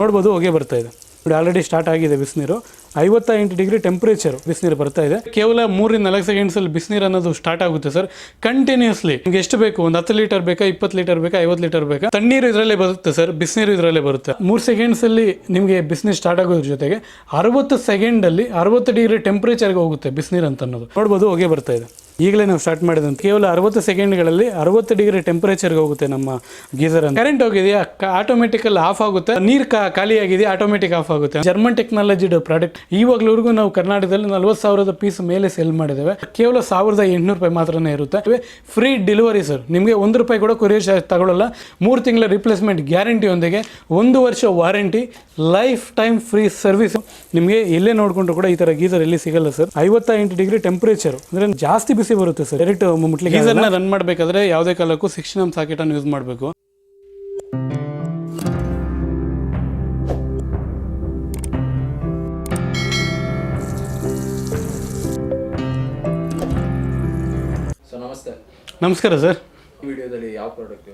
ನೋಡ್ಬೋದು, ಹೊಗೆ ಬರ್ತಾ ಇದೆ. ನೋಡಿ ಆಲ್ರೆಡಿ ಸ್ಟಾರ್ಟ್ ಆಗಿದೆ ಬಿಸಿನೀರು ಐವತ್ತ ಎಂಟು ಡಿಗ್ರಿ ಟೆಂಪರೇಚರ್ ಬಿಸಿನೀರು ಬರ್ತಾ ಇದೆ. ಕೇವಲ ಮೂರಿಂದ ನಾಲ್ಕು ಸೆಕೆಂಡ್ಸಲ್ಲಿ ಬಿಸಿನೀರು ಅನ್ನೋದು ಸ್ಟಾರ್ಟ್ ಆಗುತ್ತೆ ಸರ್. ಕಂಟಿನ್ಯೂಸ್ಲಿ ನಿಮ್ಗೆ ಎಷ್ಟು ಬೇಕು? ಒಂದು ಹತ್ತು ಲೀಟರ್ ಬೇಕಾ, ಇಪ್ಪತ್ತು ಲೀಟರ್ ಬೇಕಾ, ಐವತ್ತು ಲೀಟರ್ ಬೇಕಾ? ತಣ್ಣೀರು ಇದರಲ್ಲೇ ಬರುತ್ತೆ ಸರ್. ಬಿಸಿನೀರು ಇದರಲ್ಲೇ ಬರುತ್ತೆ. ಮೂರು ಸೆಕೆಂಡ್ಸಲ್ಲಿ ನಿಮಗೆ ಬಿಸಿನೀರು ಸ್ಟಾರ್ಟ್ ಆಗೋದ್ರ ಜೊತೆಗೆ ಅರವತ್ತು ಸೆಕೆಂಡಲ್ಲಿ ಅರವತ್ತು ಡಿಗ್ರಿ ಟೆಂಪ್ರೇಚರ್ಗೆ ಹೋಗುತ್ತೆ ಬಿಸಿನೀರು ಅಂತ ಅನ್ನೋದು. ನೋಡ್ಬೋದು, ಹೊಗೆ ಬರ್ತಾ ಇದೆ. ಈಗಲೇ ನಾವು ಸ್ಟಾರ್ಟ್ ಮಾಡಿದಂತ. ಕೇವಲ ಅರವತ್ತು ಸೆಕೆಂಡ್ಗಳಲ್ಲಿ ಅರವತ್ತು ಡಿಗ್ರಿ ಟೆಂಪರೇಚರ್ಗೆ ಹೋಗುತ್ತೆ ನಮ್ಮ ಗೀಸರ್ ಅಂತ. ಕರೆಂಟ್ ಹೋಗಿದೆಯಾ? ಆಟೋಮೆಟಿಕಲ್ ಆಫ್ ಆಗುತ್ತೆ. ನೀರು ಖಾಲಿ ಆಗಿದೆ ಆಟೋಮೆಟಿಕ್ ಆಫ್ ಆಗುತ್ತೆ. ಜರ್ಮನ್ ಟೆಕ್ನಾಲಜಿಡ್ ಪ್ರಾಡಕ್ಟ್ ಇವಾಗ್ಲವರೆಗೂ ನಾವು ಕರ್ನಾಟಕದಲ್ಲಿ ನಲ್ವತ್ತು ಸಾವಿರದ ಪೀಸ್ ಮೇಲೆ ಸೆಲ್ ಮಾಡಿದ್ದೇವೆ. ಕೇವಲ ಸಾವಿರದ ಎಂಟುನೂರು ರೂಪಾಯಿ ಮಾತ್ರನೇ ಇರುತ್ತೆ. ಫ್ರೀ ಡೆಲಿವರಿ ಸರ್ ನಿಮಗೆ ಒಂದು ರೂಪಾಯಿ ಕೂಡ ಕೊರಿಯರ್ ಚಾರ್ಜ್ ತಗೊಳ್ಳಲ್ಲ ಮೂರು ತಿಂಗಳ ರಿಪ್ಲೇಸ್ಮೆಂಟ್ ಗ್ಯಾರಂಟಿಯೊಂದಿಗೆ ಒಂದು ವರ್ಷ warranty lifetime free service ನಿಮಗೆ ಎಲ್ಲೇ ನೋಡಿಕೊಂಡ್ರು ಕೂಡ ಈ ಥರ ಗೀಸರ್ ಎಲ್ಲಿ ಸಿಗಲ್ಲ ಸರ್ ಐವತ್ತ ಎಂಟು ಡಿಗ್ರಿ ಟೆಂಪರೇಚರ್ ಅಂದರೆ ಜಾಸ್ತಿ ಬಿಸಿ ಬರುತ್ತೆ ಸರ್. ಡೈರೆಕ್ಟ್ ಮುಟ್ಲಿಕ್ಕೆ ಗೀಸರ್ನ ರನ್ ಮಾಡಬೇಕಾದ್ರೆ ಯಾವುದೇ ಕಾಲಕ್ಕೂ ಸಿಕ್ಸ್ಟೀನ್ ಎಂ ಸಾಕೆಟನ್ನು ಯೂಸ್ ಮಾಡಬೇಕು. ಸೊ ನಮಸ್ತೆ. ನಮಸ್ಕಾರ ಸರ್. ಈ ವಿಡಿಯೋದಲ್ಲಿ ಯಾವ ಪ್ರಾಡಕ್ಟ್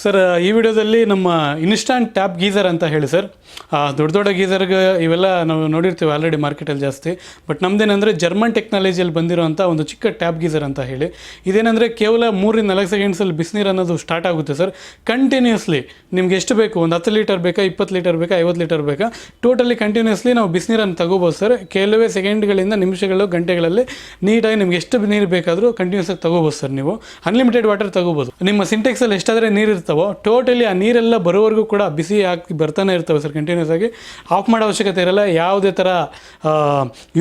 ಸರ್, ಈ ವಿಡಿಯೋದಲ್ಲಿ ನಮ್ಮ ಇನ್ಸ್ಟಾಂಟ್ ಟ್ಯಾಪ್ ಗೀಸರ್ ಅಂತ ಹೇಳಿ ಸರ್. ದೊಡ್ಡ ದೊಡ್ಡ ಗೀಸರ್ಗೆ ಇವೆಲ್ಲ ನಾವು ನೋಡಿರ್ತೀವಿ ಆಲ್ರೆಡಿ ಮಾರ್ಕೆಟಲ್ಲಿ ಜಾಸ್ತಿ. ಬಟ್ ನಮ್ದೇನಂದರೆ ಜರ್ಮನ್ ಟೆಕ್ನಾಲಜಿಯಲ್ಲಿ ಬಂದಿರೋಂಥ ಒಂದು ಚಿಕ್ಕ ಟ್ಯಾಪ್ ಗೀಸರ್ ಅಂತ ಹೇಳಿ. ಇದೇನೆಂದರೆ ಕೇವಲ ಮೂರಿಂದ ನಾಲ್ಕು ಸೆಕೆಂಡ್ಸಲ್ಲಿ ಬಿಸಿನೀರು ಅನ್ನೋದು ಸ್ಟಾರ್ಟ್ ಆಗುತ್ತೆ ಸರ್. ಕಂಟಿನ್ಯೂಸ್ಲಿ ನಿಮ್ಗೆ ಎಷ್ಟು ಬೇಕು? ಒಂದು ಹತ್ತು ಲೀಟರ್ ಬೇಕಾ? ಇಪ್ಪತ್ತು ಲೀಟರ್ ಬೇಕಾ? ಐವತ್ತು ಲೀಟರ್ ಬೇಕಾ? ಟೋಟಲಿ ಕಂಟಿನ್ಯೂಸ್ಲಿ ನಾವು ಬಿಸಿನೀರನ್ನು ತಗೋಬೋದು ಸರ್. ಕೆಲವೇ ಸೆಕೆಂಡ್ಗಳಿಂದ ನಿಮಿಷಗಳು ಗಂಟೆಗಳಲ್ಲಿ ನೀಟಾಗಿ ನಿಮ್ಗೆ ಎಷ್ಟು ನೀರು ಬೇಕಾದರೂ ಕಂಟಿನ್ಯೂಸ್ ಆಗಿ ತಗೋಬೋದು ಸರ್ ನೀವು. ಅನ್ಲಿಮಿಟೆಡ್ ವಾಟರ್ ತಗೋಬೋದು. ನಿಮ್ಮ ಸಿಂಟೆಕ್ಸಲ್ಲಿ ಎಷ್ಟಾದರೆ ನೀರು ಇರ್ತಾವೋ ಟೋಟಲಿ ಆ ನೀರೆಲ್ಲ ಬರೋವರೆಗೂ ಕೂಡ ಬಿಸಿ ಹಾಕಿ ಬರ್ತಾನೆ ಇರ್ತವೆ ಸರ್ ಕಂಟಿನ್ಯೂಸ್ ಆಗಿ. ಆಫ್ ಮಾಡೋ ಅವಶ್ಯಕತೆ ಇರಲ್ಲ, ಯಾವುದೇ ಥರ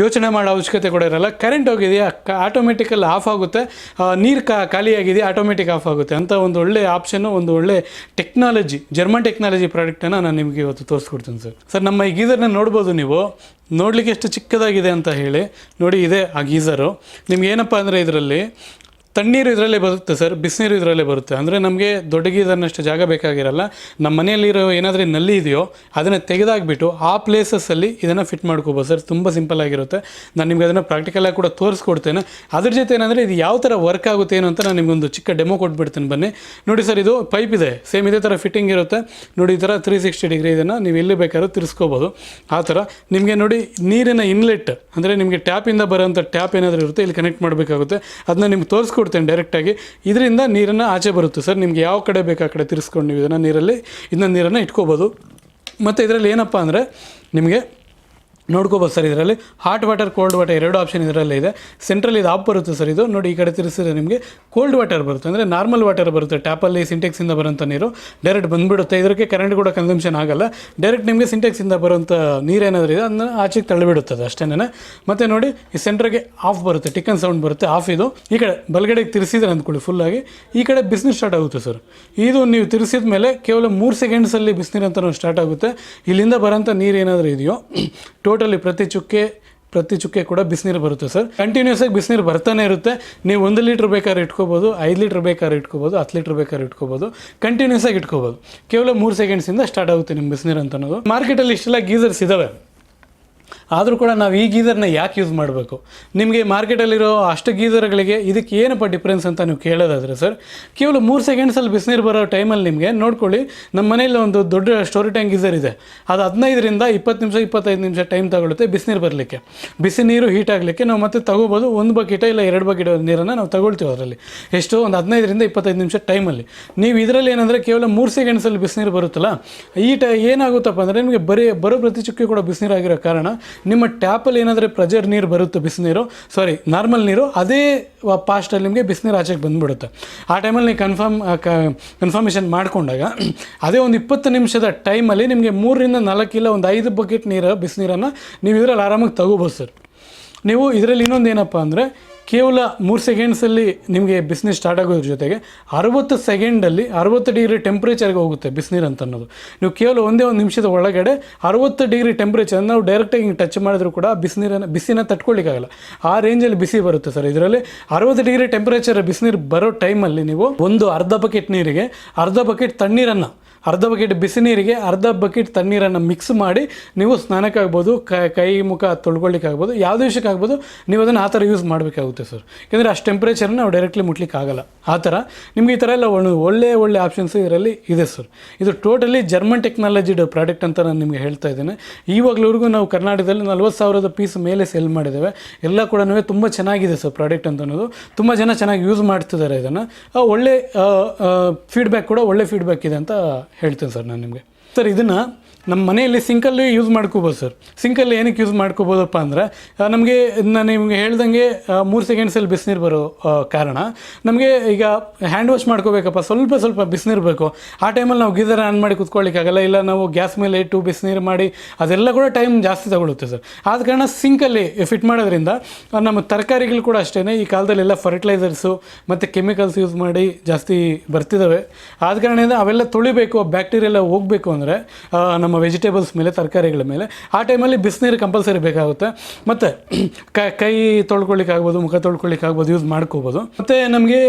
ಯೋಚನೆ ಮಾಡೋ ಅವಶ್ಯಕತೆ ಕೂಡ ಇರಲ್ಲ. ಕರೆಂಟ್ ಹೋಗಿದೆಯಾ? ಆಟೋಮೆಟಿಕಲ್ಲಿ ಆಫ್ ಆಗುತ್ತೆ. ನೀರು ಕಾ, ಖಾಲಿಯಾಗಿದೆಯಾ? ಆಟೋಮೆಟಿಕ್ ಆಫ್ ಆಗುತ್ತೆ. ಅಂತ ಒಂದು ಒಳ್ಳೆ ಆಪ್ಷನ್ನು ಒಂದು ಒಳ್ಳೆ ಟೆಕ್ನಾಲಜಿ ಜರ್ಮನ್ ಟೆಕ್ನಾಲಜಿ ಪ್ರಾಡಕ್ಟನ್ನು ನಾನು ನಿಮಗೆ ಇವತ್ತು ತೋರಿಸ್ಕೊಡ್ತೀನಿ ಸರ್. ಸರ್, ನಮ್ಮ ಈ ಗೀಸರ್ನ ನೋಡ್ಬೋದು ನೀವು. ನೋಡಲಿಕ್ಕೆ ಎಷ್ಟು ಚಿಕ್ಕದಾಗಿದೆ ಅಂತ ಹೇಳಿ. ನೋಡಿ, ಇದೆ ಆ ಗೀಸರು ನಿಮ್ಗೆ ಏನಪ್ಪ ಅಂದರೆ ಇದರಲ್ಲಿ ತಣ್ಣೀರು ಇದರಲ್ಲೇ ಬರುತ್ತೆ ಸರ್, ಬಿಸಿನೀರು ಇದರಲ್ಲೇ ಬರುತ್ತೆ. ಅಂದರೆ ನಮಗೆ ದೊಡ್ಡಗಿದನ್ನಷ್ಟು ಜಾಗ ಬೇಕಾಗಿರಲ್ಲ, ನಮ್ಮ ಮನೆಯಲ್ಲಿರೋ ಏನಾದರೂ ನಲ್ಲಿ ಇದೆಯೋ, ಅದನ್ನು ತೆಗೆದಾಕ್ಬಿಟ್ಟು ಆ ಪ್ಲೇಸಸ್ಸಲ್ಲಿ ಇದನ್ನು ಫಿಟ್ ಮಾಡ್ಕೋಬೋದು ಸರ್. ತುಂಬ ಸಿಂಪಲ್ ಆಗಿರುತ್ತೆ. ನಾನು ನಿಮಗೆ ಅದನ್ನು ಪ್ರಾಕ್ಟಿಕಲಾಗಿ ಕೂಡ ತೋರಿಸ್ಕೊಡ್ತೇನೆ. ಅದ್ರ ಜೊತೆ ಏನಂದರೆ ಇದು ಯಾವ ಥರ ವರ್ಕ್ ಆಗುತ್ತೆ ಏನು ಅಂತ ನಾನು ನಿಮ್ಗೊಂದು ಚಿಕ್ಕ ಡೆಮೋ ಕೊಟ್ಬಿಡ್ತೀನಿ ಬನ್ನಿ. ನೋಡಿ ಸರ್, ಇದು ಪೈಪ್ ಇದೆ. ಸೇಮ್ ಇದೇ ಥರ ಫಿಟ್ಟಿಂಗ್ ಇರುತ್ತೆ. ನೋಡಿ ಈ ಥರ ತ್ರೀ ಸಿಕ್ಸ್ಟಿ ಡಿಗ್ರಿ ಇದನ್ನು ನೀವು ಎಲ್ಲಿ ಬೇಕಾದ್ರೂ ತಿರ್ಸ್ಕೋಬೋದು. ಆ ಥರ ನಿಮಗೆ ನೋಡಿ ನೀರಿನ ಇನ್ಲೆಟ್ ಅಂದರೆ ನಿಮಗೆ ಟ್ಯಾಪಿಂದ ಬರೋಂಥ ಟ್ಯಾಪ್ ಏನಾದರೂ ಇರುತ್ತೆ, ಇಲ್ಲಿ ಕನೆಕ್ಟ್ ಮಾಡಬೇಕಾಗುತ್ತೆ. ಅದನ್ನ ನಿಮ್ಗೆ ತೋರಿಸ್ಕೊಡ್ತೇನೆ ಡೈರೆಕ್ಟಾಗಿ ಇದರಿಂದ ನೀರನ್ನು ಆಚೆ ಬರುತ್ತೆ. ಸರ್, ನಿಮ್ಗೆ ಯಾವ ಕಡೆ ಬೇಕು ಕಡೆ ತಿರ್ಸ್ಕೊಂಡು ನೀವು ಇದನ್ನು ನೀರಲ್ಲಿ ಇದನ್ನ ನೀರನ್ನು ಇಟ್ಕೋಬೋದು. ಮತ್ತು ಇದರಲ್ಲಿ ಏನಪ್ಪ ಅಂದರೆ, ನಿಮಗೆ ನೋಡ್ಕೋಬೋದು ಸರ್ ಇದರಲ್ಲಿ. ಹಾಟ್ ವಾಟರ್ ಕೋಲ್ಡ್ ವಾಟರ್ ಎರಡು ಆಪ್ಷನ್ ಇದರಲ್ಲೇ ಇದೆ. ಸೆಂಟ್ರಲ್ ಇದು ಆಪ್ ಬರುತ್ತೆ ಸರ್ ಇದು. ನೋಡಿ ಈ ಕಡೆ ತಿರ್ಸಿದ್ರೆ ನಿಮಗೆ ಕೋಲ್ಡ್ ವಾಟರ್ ಬರುತ್ತೆ. ಅಂದರೆ ನಾರ್ಮಲ್ ವಾಟರ್ ಬರುತ್ತೆ. ಟ್ಯಾಪಲ್ಲಿ ಸಿಂಟೆಕ್ಸಿಂದ ಬರೋಂಥ ನೀರು. ಡೈರೆಕ್ಟ್ ಬಂದುಬಿಡುತ್ತೆ. ಇದಕ್ಕೆ ಕರೆಂಟ್ ಕೂಡ ಕನ್ಸಂಪ್ಷನ್ ಆಗಲ್ಲ. ಡೈರೆಕ್ಟ್ ನಿಮಗೆ ಸಿಂಟೆಕ್ಸಿಂದ ಬರೋಂಥ ನೀರೇನಾದರೂ ಇದೆ, ಅದನ್ನು ಆಚೆಗೆ ತಳ್ಳಿಬಿಡುತ್ತದೆ ಅಷ್ಟೇನೆ ಮತ್ತು ನೋಡಿ, ಈ ಸೆಂಟ್ರಿಗೆ ಆಫ್ ಬರುತ್ತೆ. ಟಿಕನ್ ಸೌಂಡ್ ಬರುತ್ತೆ. ಆಫ್ ಇದು. ಈ ಕಡೆ ಬಲಗಡೆಗೆ ತಿರ್ಸಿದ್ರೆ ಅಂದ್ಕೊಳ್ಳಿ ಫುಲ್ಲಾಗಿ ಈ ಕಡೆ ಬಿಸ್ನೆಸ್ ಸ್ಟಾರ್ಟ್ ಆಗುತ್ತೆ ಸರ್. ಇದು ನೀವು ತಿರ್ಸಿದ ಮೇಲೆ ಕೇವಲ ಮೂರು ಸೆಕೆಂಡ್ಸಲ್ಲಿ ಬಿಸಿನೀರು ಅಂತ ಸ್ಟಾರ್ಟ್ ಆಗುತ್ತೆ. ಇಲ್ಲಿಂದ ಬರೋಂಥ ನೀರು ಏನಾದರೂ ಇದೆಯೋ ಟೋಟಲಿ ಪ್ರತಿ ಚುಕ್ಕೆ ಪ್ರತಿ ಚುಕ್ಕೆ ಕೂಡ ಬಿಸಿನೀರು ಬರುತ್ತೆ ಸರ್. ಕಂಟಿನ್ಯೂಸ್ ಆಗಿ ಬಿಸಿನೀರು ಬರ್ತಾನೆ ಇರುತ್ತೆ. ನೀವು ಒಂದು ಲೀಟ್ರ್ ಬೇಕಾದ್ರೆ ಇಟ್ಕೋಬೋದು, ಐದು ಲೀಟ್ರ್ ಬೇಕಾದ್ರೆ ಇಟ್ಕೋಬೋದು, ಹತ್ತು ಲೀಟ್ರ್ ಬೇಕಾದ್ರೆ ಇಟ್ಕೋಬೋದು ಕಂಟಿನ್ಯೂಸ್ ಆಗಿ ಇಟ್ಕೋಬೋದು. ಕೇವಲ ಮೂರು ಸೆಕೆಂಡ್ಸಿಂದ ಸ್ಟಾರ್ಟ್ ಆಗುತ್ತೆ ನಿಮ್ಮ ಬಿಸಿನೀರು ಅಂತ ಅನ್ನೋದು ಮಾರ್ಕೆಟಲ್ಲಿ ಇಷ್ಟೆಲ್ಲ ಗೀಸರ್ಸ್ ಇದ್ದಾವೆ ಆದರೂ ಕೂಡ ನಾವು ಈ ಗೀಸರ್ನ ಯಾಕೆ ಯೂಸ್ ಮಾಡಬೇಕು? ನಿಮಗೆ ಮಾರ್ಕೆಟಲ್ಲಿರೋ ಅಷ್ಟು ಗೀಸರ್ಗಳಿಗೆ ಇದಕ್ಕೆ ಏನಪ್ಪ ಡಿಫ್ರೆನ್ಸ್ ಅಂತ ನೀವು ಕೇಳೋದಾದರೆ ಸರ್ ಕೇವಲ ಮೂರು ಸೆಕೆಂಡ್ಸಲ್ಲಿ ಬಿಸಿನೀರು ಬರೋ ಟೈಮಲ್ಲಿ ನಿಮಗೆ ನೋಡ್ಕೊಳ್ಳಿ ನಮ್ಮ ಮನೇಲಿ ಒಂದು ದೊಡ್ಡ ಸ್ಟೋರಿ ಟ್ಯಾಂಕ್ ಗೀಸರ್ ಇದೆ. ಅದು ಹದಿನೈದರಿಂದ ಇಪ್ಪತ್ತು ನಿಮಿಷ, ಇಪ್ಪತ್ತೈದು ನಿಮಿಷ ಟೈಮ್ ತಗೊಳುತ್ತೆ ಬಿಸಿನೀರು ಬರಲಿಕ್ಕೆ. ಬಿಸಿ ನೀರು ಹೀಟ್ ಆಗಲಿಕ್ಕೆ ನಾವು ಮತ್ತೆ ತಗೋಬೋದು, ಒಂದು ಬಕೆಟ ಇಲ್ಲ ಎರಡು ಬಕೆಟ್ ನೀರನ್ನು ನಾವು ತಗೊಳ್ತೀವಿ ಅದರಲ್ಲಿ. ಎಷ್ಟು? ಒಂದು ಹದಿನೈದರಿಂದ ಇಪ್ಪತ್ತೈದು ನಿಮಿಷ ಟೈಮಲ್ಲಿ ನೀವು ಇದರಲ್ಲಿ ಏನಂದರೆ ಕೇವಲ ಮೂರು ಸೆಕೆಂಡ್ಸಲ್ಲಿ ಬಿಸಿನೀರು ಬರುತ್ತಲ್ಲ, ಈ ಟ, ಏನಾಗುತ್ತಪ್ಪ ಅಂದರೆ ನಿಮಗೆ ಬರೀ, ಬರೋ ಪ್ರತಿ ಚುಕ್ಕಿ ಕೂಡ ಬಿಸಿನೀರು ಆಗಿರೋ ಕಾರಣ ನಿಮ್ಮ ಟ್ಯಾಪಲ್ಲಿ ಏನಾದರೆ ಪ್ರೆಜರ್ ನೀರು ಬರುತ್ತೆ ಬಿಸಿನೀರು ಸಾರಿ ನಾರ್ಮಲ್ ನೀರು, ಅದೇ ಪಾಸ್ಟಲ್ಲಿ ನಿಮಗೆ ಬಿಸಿನೀರು ಆಚೆಗೆ ಬಂದುಬಿಡುತ್ತೆ. ಆ ಟೈಮಲ್ಲಿ ನೀವು ಕನ್ಫರ್ಮ್ ಕನ್ಫರ್ಮೇಷನ್ ಮಾಡಿಕೊಂಡಾಗ ಅದೇ ಒಂದು ಇಪ್ಪತ್ತು ನಿಮಿಷದ ಟೈಮಲ್ಲಿ ನಿಮಗೆ ಮೂರರಿಂದ ನಾಲ್ಕು ಇಲ್ಲ ಒಂದು ಐದು ಬಕೆಟ್ ನೀರು ಬಿಸಿನೀರನ್ನು ನೀವು ಇದರಲ್ಲಿ ಆರಾಮಾಗಿ ತಗೋಬೋದು ಸರ್ ನೀವು ಇದರಲ್ಲಿ ಇನ್ನೊಂದು ಏನಪ್ಪ ಅಂದರೆ ಕೇವಲ ಮೂರು ಸೆಕೆಂಡ್ಸಲ್ಲಿ ನಿಮಗೆ ಬಿಸಿನೀರು ಸ್ಟಾರ್ಟ್ ಆಗೋದ್ರ ಜೊತೆಗೆ ಅರವತ್ತು ಸೆಕೆಂಡಲ್ಲಿ ಅರವತ್ತು ಡಿಗ್ರಿ ಟೆಂಪ್ರೇಚರ್ಗೆ ಹೋಗುತ್ತೆ ಬಿಸಿನೀರು ಅಂತ ಅನ್ನೋದು ನೀವು ಕೇವಲ ಒಂದೇ ಒಂದು ನಿಮಿಷದ ಒಳಗಡೆ ಅರವತ್ತು ಡಿಗ್ರಿ ಟೆಂಪ್ರೇಚರ್ ನಾವು ಡೈರೆಕ್ಟಾಗಿ ಹಿಂಗೆ ಟಚ್ ಮಾಡಿದ್ರು ಕೂಡ ಬಿಸಿನೀರನ್ನು, ಬಿಸಿನ ತಟ್ಕೊಳ್ಳಿಕ್ಕಾಗಲ್ಲ. ಆ ರೇಂಜಲ್ಲಿ ಬಿಸಿ ಬರುತ್ತೆ ಸರ್. ಇದರಲ್ಲಿ ಅರವತ್ತು ಡಿಗ್ರಿ ಟೆಂಪ್ರೇಚರ್ ಬಿಸಿನೀರು ಬರೋ ಟೈಮಲ್ಲಿ ನೀವು ಒಂದು ಅರ್ಧ ಬಕೆಟ್ ನೀರಿಗೆ ಅರ್ಧ ಬಕೆಟ್ ತಣ್ಣೀರನ್ನು ಅರ್ಧ ಬಕೆಟ್ ಬಿಸಿ ನೀರಿಗೆ, ಅರ್ಧ ಬಕೆಟ್ ತಣ್ಣೀರನ್ನು ಮಿಕ್ಸ್ ಮಾಡಿ ನೀವು ಸ್ನಾನಕ್ಕಾಗ್ಬೋದು, ಕೈ ಮುಖ ತೊಳ್ಕೊಳ್ಳಿಕ್ಕಾಗ್ಬೋದು ಯಾವುದೇ ವಿಷಯಕ್ಕಾಗ್ಬೋದು ನೀವು ಅದನ್ನು ಆ ಥರ ಯೂಸ್ ಮಾಡಬೇಕಾಗುತ್ತೆ ಸರ್ ಏಕೆಂದರೆ ಅಷ್ಟು ಟೆಂಪ್ರೇಚರ್ನ ನಾವು ಡೈರೆಕ್ಟ್ಲಿ ಮುಟ್ಲಿಕ್ಕಾಗಲ್ಲ ಆ ಥರ ನಿಮಗೆ ಈ ಥರ ಎಲ್ಲ ಒಳ್ಳೆ ಒಳ್ಳೆ ಆಪ್ಷನ್ಸ್ ಇದರಲ್ಲಿ ಇದೆ ಸರ್ ಇದು ಟೋಟಲಿ ಜರ್ಮನ್ ಟೆಕ್ನಾಲಜಿಡ್ ಪ್ರಾಡಕ್ಟ್ ಅಂತ ನಾನು ನಿಮಗೆ ಹೇಳ್ತಾ ಇದ್ದೇನೆ. ಇವಾಗಲವರೆಗೂ ನಾವು ಕರ್ನಾಟಕದಲ್ಲಿ ನಲ್ವತ್ತು ಸಾವಿರದ ಪೀಸ್ ಮೇಲೆ ಸೆಲ್ ಮಾಡಿದ್ದೇವೆ. ಎಲ್ಲ ಕೂಡ ತುಂಬ ಚೆನ್ನಾಗಿದೆ ಸರ್ ಪ್ರಾಡಕ್ಟ್ ಅಂತ ಅನ್ನೋದು. ತುಂಬ ಜನ ಚೆನ್ನಾಗಿ ಯೂಸ್ ಮಾಡ್ತಿದ್ದಾರೆ ಇದನ್ನು. ಒಳ್ಳೆ ಫೀಡ್ಬ್ಯಾಕ್ ಕೂಡ ಒಳ್ಳೆ ಫೀಡ್ಬ್ಯಾಕ್ ಇದೆ ಅಂತ ಹೇಳ್ತೇನೆ ಸರ್ ನಾನು ನಿಮಗೆ. ಸರ್, ಇದನ್ನು ನಮ್ಮ ಮನೆಯಲ್ಲಿ ಸಿಂಕಲ್ಲಿ ಯೂಸ್ ಮಾಡ್ಕೋಬೋದು ಸರ್. ಸಿಂಕಲ್ಲಿ ಏನಕ್ಕೆ ಯೂಸ್ ಮಾಡ್ಕೋಬೋದಪ್ಪ ಅಂದರೆ ನಮಗೆ ನಾನು ನಿಮಗೆ ಹೇಳ್ದಂಗೆ ಮೂರು ಸೆಕೆಂಡ್ಸಲ್ಲಿ ಬಿಸಿನೀರು ಬರೋ ಕಾರಣ. ನಮಗೆ ಈಗ ಹ್ಯಾಂಡ್ ವಾಶ್ ಮಾಡ್ಕೋಬೇಕಪ್ಪ, ಸ್ವಲ್ಪ ಸ್ವಲ್ಪ ಬಿಸಿನೀರು ಬೇಕು. ಆ ಟೈಮಲ್ಲಿ ನಾವು ಗೀಸರ್ ಆನ್ ಮಾಡಿ ಕುತ್ಕೊಳ್ಳಿಕ್ಕಾಗಲ್ಲ ಇಲ್ಲ ನಾವು ಗ್ಯಾಸ್ ಮೇಲೆ ಇಟ್ಟು ಬಿಸಿನೀರು ಮಾಡಿ, ಅದೆಲ್ಲ ಕೂಡ ಟೈಮ್ ಜಾಸ್ತಿ ತಗೊಳುತ್ತೆ ಸರ್. ಆದ ಕಾರಣ ಸಿಂಕಲ್ಲಿ ಫಿಟ್ ಮಾಡೋದ್ರಿಂದ ನಮ್ಮ ತರಕಾರಿಗಳು ಕೂಡ ಅಷ್ಟೇ ಈ ಕಾಲದಲ್ಲೆಲ್ಲ ಫರ್ಟಿಲೈಸರ್ಸು ಮತ್ತು ಕೆಮಿಕಲ್ಸ್ ಯೂಸ್ ಮಾಡಿ ಜಾಸ್ತಿ ಬರ್ತಿದ್ದಾವೆ ಆದ ಕಾರಣದಿಂದ ಅವೆಲ್ಲ ತೊಳಿಬೇಕು ಬ್ಯಾಕ್ಟೀರಿಯಾ ಎಲ್ಲ ಹೋಗಬೇಕು ನಮ್ಮ ವೆಜಿಟೇಬಲ್ಸ್ ಮೇಲೆ, ತರಕಾರಿಗಳ ಮೇಲೆ, ಆ ಟೈಮಲ್ಲಿ ಬಿಸಿನೀರು ಕಂಪಲ್ಸರಿ ಬೇಕಾಗುತ್ತೆ. ಮತ್ತು, ಕೈ ತೊಳ್ಕೊಳ್ಳಿಕ್ಕಾಗ್ಬೋದು ಮುಖ ತೊಳ್ಕೊಳ್ಳಿಕ್ಕಾಗ್ಬೋದು ಯೂಸ್ ಮಾಡ್ಕೋಬೋದು. ಮತ್ತು ನಮಗೆ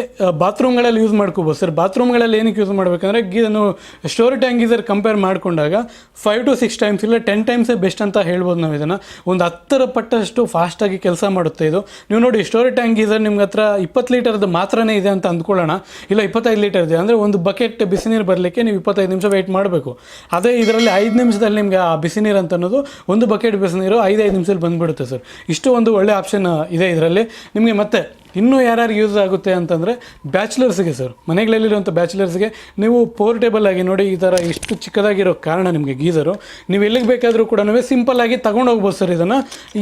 ಬಾತ್ರೂಮ್ಗಳಲ್ಲಿ ಯೂಸ್ ಮಾಡ್ಕೋಬೋದು. ಸರ್ ಬಾತ್ರೂಮ್ಗಳಲ್ಲಿ ಏನಕ್ಕೆ ಯೂಸ್ ಮಾಡಬೇಕಂದ್ರೆ ಇದನ್ನು ಸ್ಟೋರಿ ಟ್ಯಾಂಕ್ ಗೀಸರ್ ಕಂಪೇರ್ ಮಾಡಿಕೊಂಡಾಗ ಫೈವ್ ಟು ಸಿಕ್ಸ್ ಟೈಮ್ಸ್ ಇಲ್ಲ ಟೆನ್ ಟೈಮ್ಸೇ ಬೆಸ್ಟ್ ಅಂತ ಹೇಳ್ಬೋದು ನಾವು ಇದನ್ನು. ಒಂದು ಹತ್ತರ ಪಟ್ಟಷ್ಟು ಫಾಸ್ಟಾಗಿ ಕೆಲಸ ಮಾಡುತ್ತೆ ಇದು. ನೀವು ನೋಡಿ ಸ್ಟೋರಿ ಟ್ಯಾಂಕ್ ಗೀಸರ್ ನಿಮ್ಗೆ ಹತ್ರ ಇಪ್ಪತ್ತು ಲೀಟರ್ದು ಮಾತ್ರನೇ ಇದೆ ಅಂತ ಅಂದ್ಕೊಳ್ಳೋಣ. ಇಲ್ಲ, ಇಪ್ಪತ್ತೈದು ಲೀಟರ್ ಇದೆ. ಅಂದರೆ ಒಂದು ಬಕೆಟ್ ಬಿಸಿನೀರು ಬರಲಿಕ್ಕೆ ನೀವು ಇಪ್ಪತ್ತೈದು ನಿಮಿಷ ವೆಯ್ಟ್ ಮಾಡಬೇಕು. ಅದೇ ಇದರಲ್ಲಿ ಐದು ನಿಮಿಷದಲ್ಲಿ ನಿಮಗೆ ಆ ಬಿಸಿನೀರು ಅಂತ ಅನ್ನೋದು ಒಂದು ಬಕೆಟ್ ಬಿಸಿ ಬಿಸಿನೀರು ಐದು ನಿಮಿಷದಲ್ಲಿ ಬಂದುಬಿಡುತ್ತೆ ಸರ್. ಇಷ್ಟು ಒಂದು ಒಳ್ಳೆ ಆಪ್ಷನ್ ಇದೆ ಇದರಲ್ಲಿ. ನಿಮಗೆ ಮತ್ತೆ ಇನ್ನೂ ಯಾರ್ಯಾರು ಯೂಸ್ ಆಗುತ್ತೆ ಅಂತಂದರೆ ಬ್ಯಾಚುಲರ್ಸ್ಗೆ ಸರ್. ಮನೆಗಳಲ್ಲಿರುವಂಥ ಬ್ಯಾಚುಲರ್ಸ್ಗೆ ನೀವು ಪೋರ್ಟೇಬಲ್ ಆಗಿ ನೋಡಿ ಈ ಥರ ಇಷ್ಟು ಚಿಕ್ಕದಾಗಿರೋ ಕಾರಣ ನಿಮಗೆ ಗೀಜರು ನೀವು ಎಲ್ಲಿಗೆ ಬೇಕಾದರೂ ಕೂಡ ಸಿಂಪಲ್ ಆಗಿ ತಗೊಂಡು ಹೋಗ್ಬೋದು ಸರ್ ಇದನ್ನು.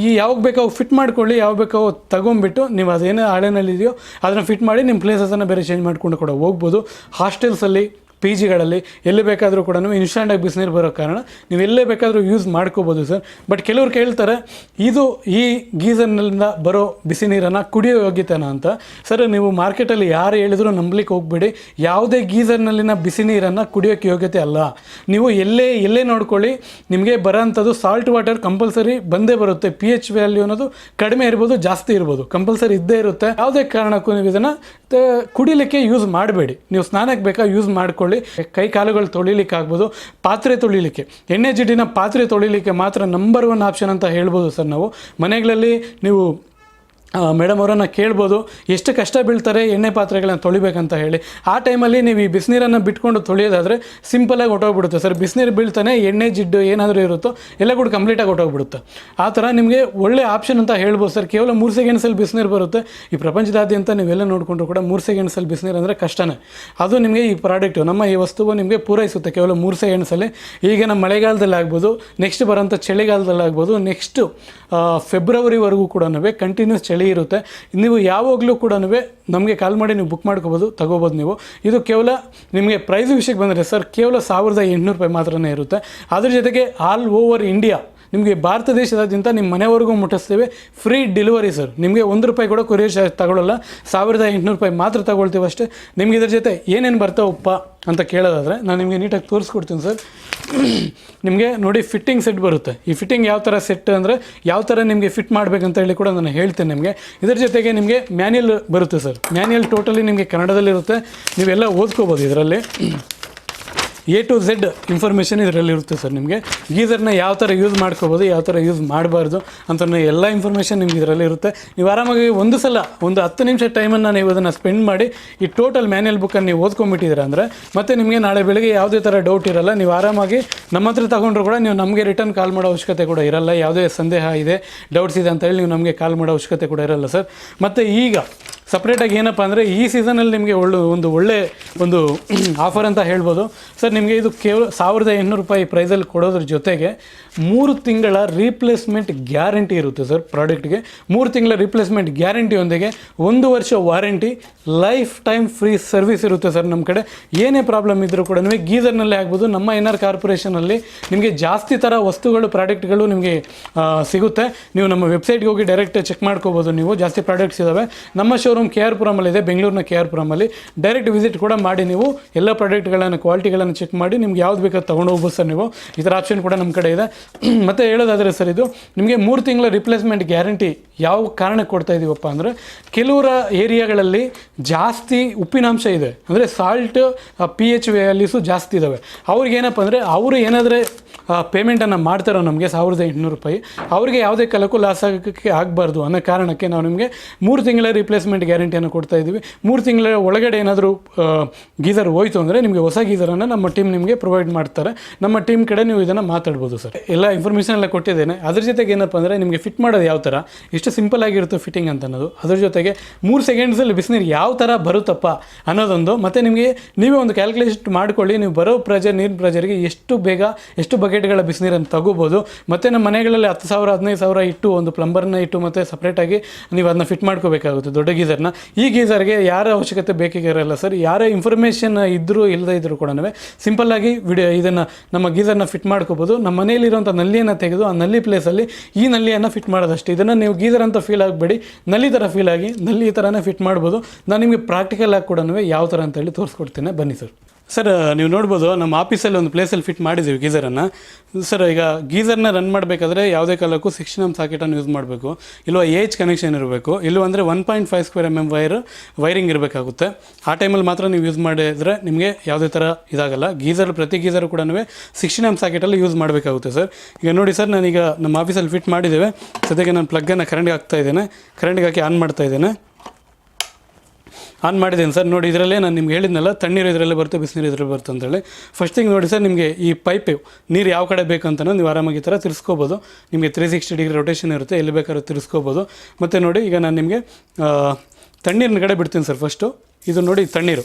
ಈ ಯಾವಾಗ ಬೇಕೋ ಫಿಟ್ ಮಾಡ್ಕೊಳ್ಳಿ, ಯಾವಾಗ ಬೇಕೋ ತಗೊಂಬಿಟ್ಟು ನೀವು ಅದೇನೇ ಹಾಳೆನಲ್ಲಿದೆಯೋ ಅದನ್ನು ಫಿಟ್ ಮಾಡಿ ನಿಮ್ಮ ಪ್ಲೇಸಸನ್ನು ಬೇರೆ ಚೇಂಜ್ ಮಾಡಿಕೊಂಡು ಕೂಡ ಹೋಗ್ಬೋದು. ಹಾಸ್ಟೆಲ್ಸಲ್ಲಿ ಪಿ ಜಿಗಳಲ್ಲಿ ಎಲ್ಲಿ ಬೇಕಾದರೂ ಕೂಡ ಬಿಸಿ ಬಿಸಿನೀರು ಬರೋ ಕಾರಣ ನೀವು ಎಲ್ಲೇ ಬೇಕಾದರೂ ಯೂಸ್ ಮಾಡ್ಕೋಬೋದು ಸರ್. ಬಟ್ ಕೆಲವ್ರು ಕೇಳ್ತಾರೆ, ಇದು ಈ ಗೀಸರ್ನಿಂದ ಬರೋ ಬಿಸಿ ನೀರನ್ನು ಕುಡಿಯೋ ಯೋಗ್ಯತೆನ ಅಂತ. ಸರ್, ನೀವು ಮಾರ್ಕೆಟಲ್ಲಿ ಯಾರು ಹೇಳಿದರೂ ನಂಬಲಿಕ್ಕೆ ಹೋಗ್ಬೇಡಿ. ಯಾವುದೇ ಗೀಸರ್ನಲ್ಲಿನ ಬಿಸಿ ನೀರನ್ನು ಕುಡಿಯೋಕ್ಕೆ ಯೋಗ್ಯತೆ ಅಲ್ಲ. ನೀವು ಎಲ್ಲೇ ಎಲ್ಲೇ ನೋಡ್ಕೊಳ್ಳಿ, ನಿಮಗೆ ಬರೋಂಥದ್ದು ಸಾಲ್ಟ್ ವಾಟರ್ ಕಂಪಲ್ಸರಿ ಬಂದೇ ಬರುತ್ತೆ. ಪಿ ಎಚ್ ವ್ಯಾಲ್ಯೂ ಅನ್ನೋದು ಕಡಿಮೆ ಇರ್ಬೋದು, ಜಾಸ್ತಿ ಇರ್ಬೋದು. ಕಂಪಲ್ಸರಿ ಇದ್ದೇ ಇರುತ್ತೆ. ಯಾವುದೇ ಕಾರಣಕ್ಕೂ ನೀವು ಇದನ್ನು ಕುಡಿಲಿಕ್ಕೆ ಯೂಸ್ ಮಾಡಬೇಡಿ. ನೀವು ಸ್ನಾನಕ್ಕೆ ಬೇಕಾ ಯೂಸ್ ಕೈ ಕಾಲುಗಳು ತೊಳಿಲಿಕ್ಕೆ ಆಗ್ಬೋದು, ಪಾತ್ರೆ ತೊಳಿಲಿಕ್ಕೆ. ಎಣ್ಣೆ ಜಿಡ್ಡಿನ ಪಾತ್ರೆ ತೊಳಿಲಿಕ್ಕೆ ಮಾತ್ರ ನಂಬರ್ ಒನ್ ಆಪ್ಷನ್ ಅಂತ ಹೇಳ್ಬೋದು ಸರ್ ನಾವು. ಮನೆಗಳಲ್ಲಿ ನೀವು ಮೇಡಮ್ ಅವರನ್ನು ಕೇಳ್ಬೋದು, ಎಷ್ಟು ಕಷ್ಟ ಬೀಳ್ತಾರೆ, ಎಣ್ಣೆ ಪಾತ್ರೆಗಳನ್ನ ತೊಳಿಬೇಕಂತ ಹೇಳಿ. ಆ ಟೈಮಲ್ಲಿ ನೀವು ಈ ಬಿಸಿನೀರನ್ನು ಬಿಟ್ಕೊಂಡು ತೊಳೆಯೋದಾದರೆ ಸಿಂಪಲಾಗಿ ಹೊಟ್ಟೋಗ್ಬಿಡುತ್ತೆ ಸರ್. ಬಿಸಿನೀರು ಬೀಳ್ತಾನೆ ಎಣ್ಣೆ, ಜಿಡ್ಡು ಏನಾದರೂ ಇರುತ್ತೋ, ಎಲ್ಲ ಕೂಡ ಕಂಪ್ಲೀಟಾಗಿ ಹೊಟ್ಟೋಗ್ಬಿಡುತ್ತೆ ಆ ಥರ ನಿಮಗೆ ಒಳ್ಳೆ ಆಪ್ಷನ್ ಅಂತ ಹೇಳ್ಬೋದು ಸರ್. ಕೇವಲ ಮೂರು ಸೆಕೆಂಡ್ಸಲ್ಲಿ ಬಿಸಿನೀರು ಬರುತ್ತೆ. ಈ ಪ್ರಪಂಚದಾದ್ಯಂತ ನೀವೆಲ್ಲ ನೋಡಿಕೊಂಡ್ರು ಕೂಡ ಮೂರು ಸೆಕೆಂಡ್ಸಲ್ಲಿ ಬಿಸಿನೀರು ಅಂದರೆ ಕಷ್ಟನೇ. ಅದು ನಿಮಗೆ ಈ ಪ್ರಾಡಕ್ಟು ನಮ್ಮ ಈ ವಸ್ತುವು ನಿಮಗೆ ಪೂರೈಸುತ್ತೆ ಕೇವಲ ಮೂರು ಸೆಕೆಂಡ್ಸಲ್ಲಿ ಈಗ ನಮ್ಮ ಮಳೆಗಾಲದಲ್ಲಿ ಆಗ್ಬೋದು ನೆಕ್ಸ್ಟ್ ಬರೋಂಥ ಚಳಿಗಾಲದಲ್ಲಿ ಆಗ್ಬೋದು ನೆಕ್ಸ್ಟು ಫೆಬ್ರವರಿವರೆಗೂ ಕೂಡ ಕಂಟಿನ್ಯೂಸ್ ಚಳಿ ಇರುತ್ತೆ. ನೀವು ಯಾವಾಗಲೂ ಕೂಡ ನಮಗೆ ಕಾಲ್ ಮಾಡಿ ನೀವು ಬುಕ್ ಮಾಡ್ಕೋಬೋದು, ತಗೋಬೋದು ನೀವು. ಇದು ಕೇವಲ ನಿಮಗೆ ಪ್ರೈಸ್ ವಿಷಯಕ್ಕೆ ಬಂದರೆ ಸರ್ ಕೇವಲ ಸಾವಿರದ ಎಂಟುನೂರು ರೂಪಾಯಿ ಮಾತ್ರನೇ ಇರುತ್ತೆ. ಅದ್ರ ಜೊತೆಗೆ ಆಲ್ ಓವರ್ ಇಂಡಿಯಾ ನಿಮಗೆ ಭಾರತ ದೇಶದಾದ್ಯಂತ ನಿಮ್ಮ ಮನೆವರೆಗೂ ಮುಟ್ಟಿಸ್ತೇವೆ. ಫ್ರೀ ಡೆಲಿವರಿ ಸರ್ ನಿಮಗೆ ಒಂದು ರೂಪಾಯಿ ಕೂಡ ಕೊರಿಯರ್ ಚಾರ್ಜ್ ತಗೊಳ್ಳಲ್ಲ ಸಾವಿರದ ಎಂಟುನೂರು ರೂಪಾಯಿ ಮಾತ್ರ ತಗೊಳ್ತೀವಿ ಅಷ್ಟೇ. ನಿಮ್ಗೆ ಇದ್ರ ಜೊತೆ ಏನೇನು ಬರ್ತಾವಪ್ಪ ಅಂತ ಕೇಳೋದಾದರೆ ನಾನು ನಿಮಗೆ ನೀಟಾಗಿ ತೋರಿಸ್ಕೊಡ್ತೀನಿ ಸರ್ ನಿಮಗೆ ನೋಡಿ ಫಿಟ್ಟಿಂಗ್ ಸೆಟ್ ಬರುತ್ತೆ. ಈ ಫಿಟ್ಟಿಂಗ್ ಯಾವ ಥರ ಸೆಟ್ ಅಂದರೆ ಯಾವ ಥರ ನಿಮಗೆ ಫಿಟ್ ಮಾಡಬೇಕಂತ ಹೇಳಿ ಕೂಡ ನಾನು ಹೇಳ್ತೇನೆ ನಿಮಗೆ. ಇದರ ಜೊತೆಗೆ ನಿಮಗೆ ಮ್ಯಾನ್ಯಲ್ ಬರುತ್ತೆ ಸರ್ ಮ್ಯಾನ್ಯಲ್ ಟೋಟಲಿ ನಿಮಗೆ ಕನ್ನಡದಲ್ಲಿರುತ್ತೆ. ನೀವೆಲ್ಲ ಓದ್ಕೋಬೋದು ಇದರಲ್ಲಿ. ಎ ಟು ಝೆಡ್ ಇನ್ಫಾರ್ಮೇಷನ್ ಇದರಲ್ಲಿ ಇರುತ್ತೆ ಸರ್ ನಿಮಗೆ. ಗೀಸರ್ನ ಯಾವ ಥರ ಯೂಸ್ ಮಾಡ್ಕೋಬೋದು, ಯಾವ ಥರ ಯೂಸ್ ಮಾಡಬಾರ್ದು ಅಂತ ಎಲ್ಲ ಇನ್ಫಾರ್ಮೇಷನ್ ನಿಮ್ಗೆ ಇದರಲ್ಲಿ ಇರುತ್ತೆ. ನೀವು ಆರಾಮಾಗಿ ಒಂದು ಸಲ, ಒಂದು ಹತ್ತು ನಿಮಿಷ ಟೈಮನ್ನು ನೀವು ಅದನ್ನು ಸ್ಪೆಂಡ್ ಮಾಡಿ, ಈ ಟೋಟಲ್ ಮ್ಯಾನ್ಯಲ್ ಬುಕ್ಕನ್ನು ನೀವು ಓದ್ಕೊಂಬಿಟ್ಟಿದ್ದೀರ ಅಂದರೆ, ಮತ್ತೆ ನಿಮಗೆ ನಾಳೆ ಬೆಳಗ್ಗೆ ಯಾವುದೇ ಥರ ಡೌಟ್ ಇರಲ್ಲ, ನೀವು ಆರಾಮಾಗಿ ನಮ್ಮ ಹತ್ರ ತಗೊಂಡ್ರು ಕೂಡ ನೀವು ನಮಗೆ ರಿಟರ್ನ್ ಕಾಲ್ ಮಾಡೋ ಅವಶ್ಯಕತೆ ಕೂಡ ಇರಲ್ಲ, ಯಾವುದೇ ಸಂದೇಹ ಇದೆ ಡೌಟ್ಸ್ ಇದೆ ಅಂತ ಹೇಳಿ ನೀವು ನಮಗೆ ಕಾಲ್ ಮಾಡೋ ಅವಶ್ಯಕತೆ ಕೂಡ ಇರಲ್ಲ ಸರ್. ಮತ್ತು ಈಗ ಸಪ್ರೇಟಾಗಿ ಏನಪ್ಪ ಅಂದರೆ ಈ ಸೀಸನಲ್ಲಿ ನಿಮಗೆ ಒಳ್ಳೆ ಒಂದು ಒಳ್ಳೆ ಒಂದು ಆಫರ್ ಅಂತ ಹೇಳ್ಬೋದು. ಸರ್ ನಿಮಗೆ ಇದು ಕೇವಲ ಸಾವಿರದ ಎಂಟುನೂರು ರೂಪಾಯಿ ಪ್ರೈಸಲ್ಲಿ ಕೊಡೋದ್ರ ಜೊತೆಗೆ ಮೂರು ತಿಂಗಳ ರೀಪ್ಲೇಸ್ಮೆಂಟ್ ಗ್ಯಾರಂಟಿ ಇರುತ್ತೆ ಸರ್ ಪ್ರಾಡಕ್ಟ್ಗೆ ಮೂರು ತಿಂಗಳ ರೀಪ್ಲೇಸ್ಮೆಂಟ್ ಗ್ಯಾರಂಟಿಯೊಂದಿಗೆ ಒಂದು ವರ್ಷ warranty lifetime free service ಇರುತ್ತೆ ಸರ್ ನಮ್ಮ ಕಡೆ. ಏನೇ ಪ್ರಾಬ್ಲಮ್ ಇದ್ದರೂ ಕೂಡ ನಿಮಗೆ ಗೀಸರ್ನಲ್ಲೇ ಆಗ್ಬೋದು. ನಮ್ಮ ಎನ್ ಆರ್ ಕಾರ್ಪೊರೇಷನಲ್ಲಿ ನಿಮಗೆ ಜಾಸ್ತಿ ಥರ ವಸ್ತುಗಳು ಪ್ರಾಡಕ್ಟ್ಗಳು ನಿಮಗೆ ಸಿಗುತ್ತೆ. ನೀವು ನಮ್ಮ ವೆಬ್ಸೈಟ್ಗೆ ಹೋಗಿ ಡೈರೆಕ್ಟ್ ಚೆಕ್ ಮಾಡ್ಕೋಬೋದು ನೀವು. ಜಾಸ್ತಿ ಪ್ರಾಡಕ್ಟ್ಸ್ ಇದ್ದಾವೆ ನಮ್ಮ ಶೋರೂಮ್ ಶೋರೂಮ್ ಕೆ ಆರ್ ಪುರಮಲ್ಲಿದೆ ಬೆಂಗಳೂರಿನ ಕೆ ಆರ್ ಪುರಮಲ್ಲಿ ಡೈರೆಕ್ಟ್ ವಿಸಿಟ್ ಕೂಡ ಮಾಡಿ ನೀವು ಎಲ್ಲ ಪ್ರಾಡಕ್ಟ್ಗಳನ್ನು ಕ್ವಾಲಿಟಿಗಳನ್ನು ಚೆಕ್ ಮಾಡಿ ನಿಮ್ಗೆ ಯಾವ್ದು ಬೇಕಾದ್ರೆ ತೊಗೊಂಡು ಹೋಗ್ಬೋದು ಸರ್ ನೀವು. ಈ ಥರ ಆಪ್ಷನ್ ಕೂಡ ನಮ್ಮ ಕಡೆ ಇದೆ. ಮತ್ತು ಹೇಳೋದಾದರೆ ಸರ್ ಇದು, ನಿಮಗೆ ಮೂರು ತಿಂಗಳ ರಿಪ್ಲೇಸ್ಮೆಂಟ್ ಗ್ಯಾರಂಟಿ ಯಾವ ಕಾರಣಕ್ಕೆ ಕೊಡ್ತಾ ಇದೀವಪ್ಪ ಅಂದರೆ, ಕೆಲವರ ಏರಿಯಾಗಳಲ್ಲಿ ಜಾಸ್ತಿ ಉಪ್ಪಿನಾಂಶ ಇದೆ. ಅಂದರೆ ಸಾಲ್ಟ್ ಪಿ ಎಚ್ ವ್ಯಾಲ್ಯೂಸು ಜಾಸ್ತಿ ಇದ್ದಾವೆ ಅವ್ರಿಗೆ ಏನಪ್ಪ ಅಂದರೆ, ಅವರು ಏನಾದರೆ ಪೇಮೆಂಟನ್ನು ಮಾಡ್ತಾರೋ ನಮಗೆ ಸಾವಿರದ ಎಂಟುನೂರು ರೂಪಾಯಿ, ಅವ್ರಿಗೆ ಯಾವುದೇ ಕಾಲಕ್ಕೂ ಲಾಸ್ ಆಗೋಕ್ಕೆ ಆಗಬಾರ್ದು ಅನ್ನೋ ಕಾರಣಕ್ಕೆ ನಾವು ನಿಮಗೆ ಮೂರು ತಿಂಗಳ ರಿಪ್ಲೇಸ್ಮೆಂಟ್ ಗ್ಯಾರಂಟಿಯನ್ನು ಕೊಡ್ತಾ ಇದ್ದೀವಿ. ಮೂರು ತಿಂಗಳ ಒಳಗಡೆ ಏನಾದರೂ ಗೀಸರ್ ಹೋಯ್ತು ಅಂದರೆ ನಿಮಗೆ ಹೊಸ ಗೀಸರನ್ನು ನಮ್ಮ ಟೀಮ್ ನಿಮಗೆ ಪ್ರೊವೈಡ್ ಮಾಡ್ತಾರೆ. ನಮ್ಮ ಟೀಮ್ ಕಡೆ ನೀವು ಇದನ್ನು ಮಾತಾಡ್ಬೋದು ಸರ್. ಎಲ್ಲ ಇನ್ಫಾರ್ಮೇಷನ್ ಎಲ್ಲ ಕೊಟ್ಟಿದ್ದೇನೆ. ಅದ್ರ ಜೊತೆಗೆ ಏನಪ್ಪ ಅಂದರೆ ನಿಮಗೆ ಫಿಟ್ ಮಾಡೋದು ಯಾವ ಥರ ಎಷ್ಟು ಸಿಂಪಲ್ ಆಗಿರುತ್ತೆ ಫಿಟ್ಟಿಂಗ್ ಅಂತ ಅನ್ನೋದು ಅದ್ರ ಜೊತೆಗೆ ಮೂರು ಸೆಕೆಂಡ್ಸಲ್ಲಿ ಬಿಸಿನೀರು ಯಾವ ಥರ ಬರುತ್ತಪ್ಪ ಅನ್ನೋದೊಂದು, ಮತ್ತು ನಿಮಗೆ ನೀವೇ ಒಂದು ಕ್ಯಾಲ್ಕುಲೇಷನ್ ಮಾಡ್ಕೊಳ್ಳಿ. ನೀವು ಬರೋ ಪ್ರೆಜರ್ ನೀರಿನ ಪ್ರೆಜರ್ಗೆ ಎಷ್ಟು ಬೇಗ, ಎಷ್ಟು ಬಕೆಟ್ಗಳ ಬಿಸಿನೀರನ್ನು ತಗೋಬೋದು. ಮತ್ತು ನಮ್ಮ ಮನೆಗಳಲ್ಲಿ ಹತ್ತು ಸಾವಿರ, ಹದಿನೈದು ಸಾವಿರ ಇಟ್ಟು ಒಂದು ಪ್ಲಂಬರ್ನ ಇಟ್ಟು ಮತ್ತು ಸಪ್ರೇಟಾಗಿ ನೀವು ಅದನ್ನ ಫಿಟ್ ಮಾಡ್ಕೋಬೇಕಾಗುತ್ತೆ. ದೊಡ್ಡ ಗೀಸರ್ನ ಈ ಗೀಸರ್ಗೆ ಯಾರ ಅವಶ್ಯಕತೆ ಬೇಕಾಗಿರಲ್ಲ ಸರ್, ಯಾರ ಇನ್ಫಾರ್ಮೇಷನ್ ಇದ್ದರೂ ಇಲ್ಲದೇ ಇದ್ದರೂ ಕೂಡ ಸಿಂಪಲ್ಲಾಗಿ ವಿಡಿಯೋ ಇದನ್ನು ನಮ್ಮ ಗೀಸರ್ನ ಫಿಟ್ ಮಾಡ್ಕೋಬೋದು. ನಮ್ಮ ಮನೆಯಲ್ಲಿರುವಂಥ ನಲ್ಲಿಯನ್ನು ತೆಗೆದು ಆ ನಲ್ಲಿ ಪ್ಲೇಸಲ್ಲಿ ಈ ನಲ್ಲಿಯನ್ನು ಫಿಟ್ ಮಾಡೋದಷ್ಟೇ. ಇದನ್ನು ನೀವು ಗೀಸರ್ ಅಂತ ಫೀಲ್ ಆಗಬೇಡಿ. ನಲ್ಲಿ ಥರ ಫೀಲ್ ಆಗಿ ನಲ್ಲಿ ಈ ಥರನೇ ಫಿಟ್ ಮಾಡ್ಬೋದು. ನಾನು ನಿಮಗೆ ಪ್ರಾಕ್ಟಿಕಲ್ ಆಗಿ ಕೂಡ ಯಾವ ಥರ ಅಂತೇಳಿ ತೋರಿಸ್ಕೊಡ್ತೇನೆ. ಬನ್ನಿ ಸರ್. ಸರ್ ನೀವು ನೋಡ್ಬೋದು, ನಮ್ಮ ಆಫೀಸಲ್ಲಿ ಒಂದು ಪ್ಲೇಸಲ್ಲಿ ಫಿಟ್ ಮಾಡಿದ್ದೀವಿ ಗೀಸರನ್ನು ಸರ್ ಈಗ ಗೀಸರ್ನ ರನ್ ಮಾಡಬೇಕಾದ್ರೆ ಯಾವುದೇ ಕಾಲಕ್ಕೂ ಸಿಕ್ಸ್ಟೀನ್ ಎಂ ಸಾಕೆಟನ್ನು ಯೂಸ್ ಮಾಡಬೇಕು. ಇಲ್ಲವಾ ಏಜ್ ಕನೆಕ್ಷನ್ ಇರಬೇಕು. ಇಲ್ಲೂ ಅಂದರೆ one point five square M M wire wiring ಇರಬೇಕಾಗುತ್ತೆ. ಆ ಟೈಮಲ್ಲಿ ಮಾತ್ರ ನೀವು ಯೂಸ್ ಮಾಡಿದರೆ ನಿಮಗೆ ಯಾವುದೇ ಥರ ಇದಾಗಲ್ಲ. ಗೀಸರ್ ಪ್ರತಿ ಗೀಸರ್ ಕೂಡ ಸಿಕ್ಸ್ಟೀನ್ ಎಂ ಸಾಕೆಟಲ್ಲಿ ಯೂಸ್ ಮಾಡಬೇಕಾಗುತ್ತೆ ಸರ್ ಈಗ ನೋಡಿ ಸರ್ ನಾನೀಗ ನಮ್ಮ ಆಫೀಸಲ್ಲಿ ಫಿಟ್ ಮಾಡಿದ್ದೇವೆ. ಸದ್ಯಕ್ಕೆ ನಾನು ಪ್ಲಗ್ಗನ್ನು ಕರೆಂಟ್ಗೆ ಹಾಕ್ತಾ ಇದ್ದೇನೆ. ಕರೆಂಟ್ಗೆ ಹಾಕಿ ಆನ್ ಮಾಡ್ತಾ ಇದ್ದೇನೆ. ಆನ್ ಮಾಡಿದ್ದೀನಿ ಸರ್. ನೋಡಿ, ಇದರಲ್ಲೇ ನಾನು ನಿಮ್ಗೆ ಹೇಳಿದ್ನಲ್ಲ, ತಣ್ಣೀರು ಇದರಲ್ಲೇ ಬರುತ್ತೆ, ಬಿಸಿನೀರು ಇದರಲ್ಲಿ ಬರುತ್ತೆ ಅಂತೇಳಿ. ಫಸ್ಟ್ ಥಿಂಗ್ ನೋಡಿ ಸರ್, ನಿಮಗೆ ಈ ಪೈಪ್ ನೀರು ಯಾವ ಕಡೆ ಬೇಕಂತ ನೀವು ಆರಾಮಾಗಿ ಈ ಥರ ತಿರ್ಸ್ಕೋಬೋದು. ನಿಮಗೆ ತ್ರೀ ಸಿಕ್ಸ್ಟಿ ಡಿಗ್ರಿ ರೊಟೇಷನ್ ಇರುತ್ತೆ, ಎಲ್ಲಿ ಬೇಕಾದ್ರೂ ತಿರ್ಸ್ಕೋಬೋದು. ಮತ್ತು ನೋಡಿ, ಈಗ ನಾನು ನಿಮಗೆ ತಣ್ಣೀರಿನ ಕಡೆ ಬಿಡ್ತೀನಿ ಸರ್ ಫಸ್ಟು ಇದು ನೋಡಿ ತಣ್ಣೀರು.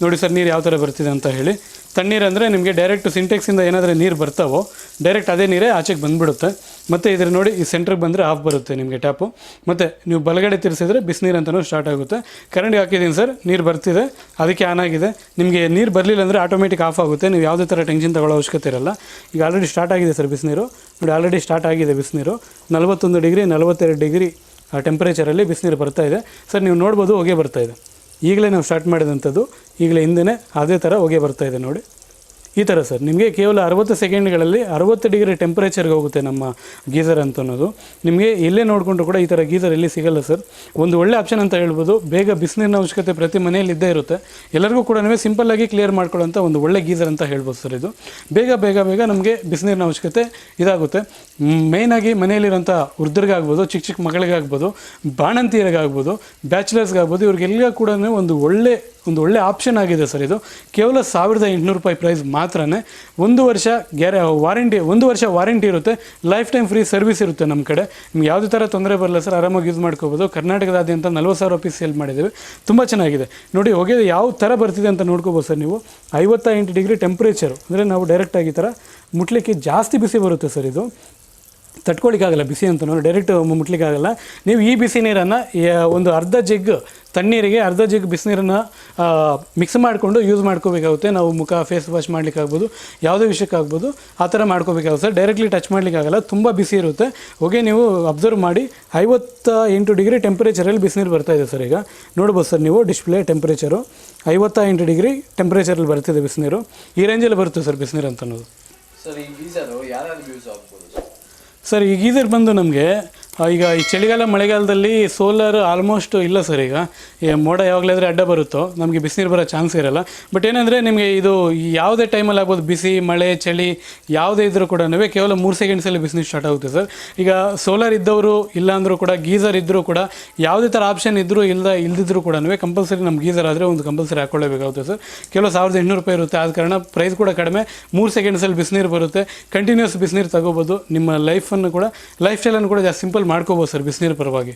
ನೋಡಿ ಸರ್, ನೀರು ಯಾವ ಥರ ಬರ್ತಿದೆ ಅಂತ ಹೇಳಿ. ತಣ್ಣೀರು ಅಂದರೆ ನಿಮಗೆ ಡೈರೆಕ್ಟ್ ಸಿಂಟೆಕ್ಸಿಂದ ಏನಾದರೂ ನೀರು ಬರ್ತಾವೋ ಡೈರೆಕ್ಟ್ ಅದೇ ನೀರೇ ಆಚೆಗೆ ಬಂದುಬಿಡುತ್ತೆ. ಮತ್ತು ಇದ್ರ ನೋಡಿ, ಈ ಸೆಂಟ್ರಿಗೆ ಬಂದರೆ ಆಫ್ ಬರುತ್ತೆ ನಿಮಗೆ ಟ್ಯಾಪು ಮತ್ತು ನೀವು ಬಲಗಡೆ ತಿರ್ಸಿದ್ರೆ ಬಿಸಿನೀರು ಅಂತಲೂ ಸ್ಟಾರ್ಟ್ ಆಗುತ್ತೆ. ಕರೆಂಟ್ಗೆ ಹಾಕಿದ್ದೀನಿ ಸರ್, ನೀರು ಬರ್ತಿದೆ, ಅದಕ್ಕೆ ಆನ್ ಆಗಿದೆ. ನಿಮಗೆ ನೀರು ಬರಲಿಲ್ಲ ಅಂದರೆ ಆಟೋಮೆಟಿಕ್ ಆಫ್ ಆಗುತ್ತೆ. ನೀವು ಯಾವುದೇ ಥರ ಟೆನ್ಷನ್ ತಗೊಳ್ಳೋ ಅವಶ್ಯಕತೆ ಇರಲ್ಲ. ಈಗ ಆಲ್ರೆಡಿ ಸ್ಟಾರ್ಟ್ ಆಗಿದೆ ಸರ್ ಬಿಸಿನೀರು. ನೋಡಿ ಆಲ್ರೆಡಿ ಸ್ಟಾರ್ಟ್ ಆಗಿದೆ ಬಿಸಿನೀರು. ನಲವತ್ತೊಂದು ಡಿಗ್ರಿ, ನಲವತ್ತೆರಡು ಡಿಗ್ರಿ, ಆ ಟೆಂಪ್ರೇಚರಲ್ಲಿ ಬಿಸಿನೀರು ಬರ್ತಾ ಇದೆ. ಸರ್, ನೀವು ನೋಡ್ಬೋದು, ಹೋಗೇ ಬರ್ತಾ ಇದೆ. ಈಗಲೇ ನಾವು ಸ್ಟಾರ್ಟ್ ಮಾಡಿದಂಥದ್ದು ಈಗಲೇ ಹಿಂದೆ ಅದೇ ಥರ ಹೊಗೆ ಬರ್ತಾ ಇದೆ ನೋಡಿ. ಈ ಥರ ಸರ್. ನಿಮಗೆ ಕೇವಲ ಅರವತ್ತು ಸೆಕೆಂಡ್ಗಳಲ್ಲಿ ಅರವತ್ತು ಡಿಗ್ರಿ ಟೆಂಪ್ರೇಚರ್ಗೆ ಹೋಗುತ್ತೆ ನಮ್ಮ ಗೀಸರ್ ಅಂತ ಅನ್ನೋದು. ನಿಮಗೆ ಎಲ್ಲೇ ನೋಡಿಕೊಂಡು ಕೂಡ ಈ ಥರ ಗೀಸರ್ ಎಲ್ಲಿ ಸಿಗಲ್ಲ ಸರ್. ಒಂದು ಒಳ್ಳೆ ಆಪ್ಷನ್ ಅಂತ ಹೇಳ್ಬೋದು. ಬೇಗ ಬಿಸಿನೀರಿನ ಅವಶ್ಯಕತೆ ಪ್ರತಿ ಮನೆಯಲ್ಲಿ ಇದ್ದೇ ಇರುತ್ತೆ. ಎಲ್ಲರಿಗೂ ಕೂಡ ಸಿಂಪಲ್ಲಾಗಿ ಕ್ಲಿಯರ್ ಮಾಡ್ಕೊಳ್ಳೋಂಥ ಒಂದು ಒಳ್ಳೆ ಗೀಸರ್ ಅಂತ ಹೇಳ್ಬೋದು ಸರ್ ಇದು. ಬೇಗ ಬೇಗ ಬೇಗ ನಮಗೆ ಬಿಸಿನೀರಿನ ಅವಶ್ಯಕತೆ ಇದಾಗುತ್ತೆ. ಮೇಯ್ನಾಗಿ ಮನೆಯಲ್ಲಿರೋಂಥ ವೃದ್ಧರಿಗಾಗ್ಬೋದು, ಚಿಕ್ಕ ಚಿಕ್ಕ ಮಗಳಿಗಾಗ್ಬೋದು, ಬಾಣಂತಿಯರಿಗಾಗ್ಬೋದು ಬ್ಯಾಚುಲರ್ಸ್ಗಾಗ್ಬೋದು ಇವ್ರಿಗೆಲ್ಲ ಕೂಡ ಒಂದು ಒಳ್ಳೆ ಒಂದು ಒಳ್ಳೆ ಆಪ್ಷನ್ ಆಗಿದೆ ಸರ್ ಇದು. ಕೇವಲ ಸಾವಿರದ ಎಂಟುನೂರು ರೂಪಾಯಿ ಪ್ರೈಸ್ ಮಾತ್ರನೇ ಒಂದು ವರ್ಷ ಗ್ಯಾರ ವಾರಂಟಿ ಒಂದು ವರ್ಷ ವಾರಂಟಿ ಇರುತ್ತೆ. ಲೈಫ್ ಟೈಮ್ ಫ್ರೀ ಸರ್ವಿಸ್ ಇರುತ್ತೆ ನಮ್ಮ ಕಡೆ. ನಿಮ್ಗೆ ಯಾವುದೇ ಥರ ತೊಂದರೆ ಬರಲ್ಲ ಸರ್, ಆರಾಮಾಗಿ ಯೂಸ್ ಮಾಡ್ಕೋಬೋದು. ಕರ್ನಾಟಕದಾದ್ಯಂತ ನಲ್ವತ್ತು ಸಾವಿರ ರೂಪಾಯಿ ಸೇಲ್ ಮಾಡಿದ್ದೀವಿ. ತುಂಬ ಚೆನ್ನಾಗಿದೆ. ನೋಡಿ ಹೊಗೆ ಯಾವ ಥರ ಬರ್ತಿದೆ ಅಂತ ನೋಡ್ಕೋಬೋದು ಸರ್ ನೀವು. ಐವತ್ತ ಎಂಟು ಡಿಗ್ರಿ ಟೆಂಪ್ರೇಚರು ಅಂದರೆ ನಾವು ಡೈರೆಕ್ಟಾಗಿ ಈ ಥರ ಮುಟ್ಲಿಕ್ಕೆ ಜಾಸ್ತಿ ಬಿಸಿ ಬರುತ್ತೆ ಸರ್ ಇದು. ತಟ್ಕೊಳ್ಳಿಕ್ಕಾಗಲ್ಲ ಬಿಸಿ ಅಂತ ನೋಡಿ ಡೈರೆಕ್ಟ್ ಮುಟ್ಲಿಕ್ಕಾಗಲ್ಲ. ನೀವು ಈ ಬಿಸಿ ನೀರನ್ನು ಒಂದು ಅರ್ಧ ಜಗ್ ತಣ್ಣೀರಿಗೆ ಅರ್ಧ ಜಿಗ್ ಬಿಸಿನೀರನ್ನು ಮಿಕ್ಸ್ ಮಾಡಿಕೊಂಡು ಯೂಸ್ ಮಾಡ್ಕೋಬೇಕಾಗುತ್ತೆ. ನಾವು ಮುಖ ಫೇಸ್ ವಾಶ್ ಮಾಡ್ಲಿಕ್ಕಾಗ್ಬೋದು ಯಾವುದೇ ವಿಷಯಕ್ಕಾಗ್ಬೋದು ಆ ಥರ ಮಾಡ್ಕೋಬೇಕಾಗುತ್ತೆ. ಸರ್ ಡೈರೆಕ್ಟ್ಲಿ ಟಚ್ ಮಾಡಲಿಕ್ಕಾಗಲ್ಲ ತುಂಬ ಬಿಸಿ ಇರುತ್ತೆ. ಹೋಗಿ ನೀವು ಅಬ್ಸರ್ವ್ ಮಾಡಿ ಐವತ್ತ ಎಂಟು ಡಿಗ್ರಿ ಟೆಂಪ್ರೇಚರಲ್ಲಿ ಬಿಸಿನೀರು ಬರ್ತಾ ಇದೆ ಸರ್ ಈಗ. ನೋಡ್ಬೋದು ಸರ್ ನೀವು ಡಿಸ್ಪ್ಲೇ ಟೆಂಪ್ರೇಚರು ಐವತ್ತ ಎಂಟು ಡಿಗ್ರಿ ಟೆಂಪ್ರೇಚರಲ್ಲಿ ಬರ್ತಿದೆ ಬಿಸಿನೀರು. ಈ ರೇಂಜಲ್ಲಿ ಬರುತ್ತೆ ಸರ್ ಬಿಸಿನೀರು ಅಂತ ಅನ್ನೋದು. ಸರ್ ಈ ಗೀಸರು ಯಾರು ಯೂಸ್ ಆಗ್ಬೋದು ಸರ್? ಸರ್ ಈ ಗೀಸರ್ ಬಂದು ನಮಗೆ ಈಗ ಈ ಚಳಿಗಾಲ ಮಳೆಗಾಲದಲ್ಲಿ ಸೋಲಾರ್ ಆಲ್ಮೋಸ್ಟ್ ಇಲ್ಲ ಸರ್ ಈಗ. ಈ ಮೋಡ ಯಾವಾಗಲಾದರೆ ಅಡ್ಡ ಬರುತ್ತೋ, ನಮಗೆ ಬಿಸಿನೀರು ಬರೋ ಚಾನ್ಸ್ ಇರಲ್ಲ. ಬಟ್ ಏನಂದರೆ ನಿಮಗೆ ಇದು ಯಾವುದೇ ಟೈಮಲ್ಲಿ ಆಗ್ಬೋದು, ಬಿಸಿ, ಮಳೆ, ಚಳಿ, ಯಾವುದೇ ಇದ್ದರೂ ಕೂಡ ಕೇವಲ ಮೂರು ಸೆಕೆಂಡ್ಸಲ್ಲಿ ಬಿಸಿನೀರು ಸ್ಟಾರ್ಟ್ ಆಗುತ್ತೆ ಸರ್. ಈಗ ಸೋಲಾರ್ ಇದ್ದವರು ಇಲ್ಲ ಅಂದರೂ ಕೂಡ, ಗೀಸರ್ ಇದ್ದರೂ ಕೂಡ, ಯಾವುದೇ ಥರ ಆಪ್ಷನ್ ಇದ್ದರೂ ಇಲ್ಲ ಇಲ್ದಿದ್ರೂ ಕೂಡ ಕಂಪಲ್ಸರಿ ನಮ್ಮ ಗೀಸರ್ ಆದರೆ ಒಂದು ಕಂಪಲ್ಸರಿ ಹಾಕ್ಕೊಳ್ಳೇಬೇಕಾಗುತ್ತೆ ಸರ್. ಕೇವಲ ಸಾವಿರದ ಎಂಟುನೂರು ರೂಪಾಯಿ ಇರುತ್ತೆ. ಆದ ಕಾರಣ ಪ್ರೈಸ್ ಕೂಡ ಕಡಿಮೆ, ಮೂರು ಸೆಕೆಂಡ್ಸಲ್ಲಿ ಬಿಸಿನೀರು ಬರುತ್ತೆ. ಕಂಟಿನ್ಯೂಸ್ ಬಿಸಿನೀರು ತಗೋಬೋದು. ನಿಮ್ಮ ಲೈಫನ್ನು ಕೂಡ ಲೈಫ್ ಸ್ಟೈಲನ್ನು ಕೂಡ ಜಾಸ್ತಿ ಸಿಂಪಲ್ ಮಾಡ್ಕೋಬೋದು ಸರ್ ಬಿಸಿನೀರು ಪರವಾಗಿ.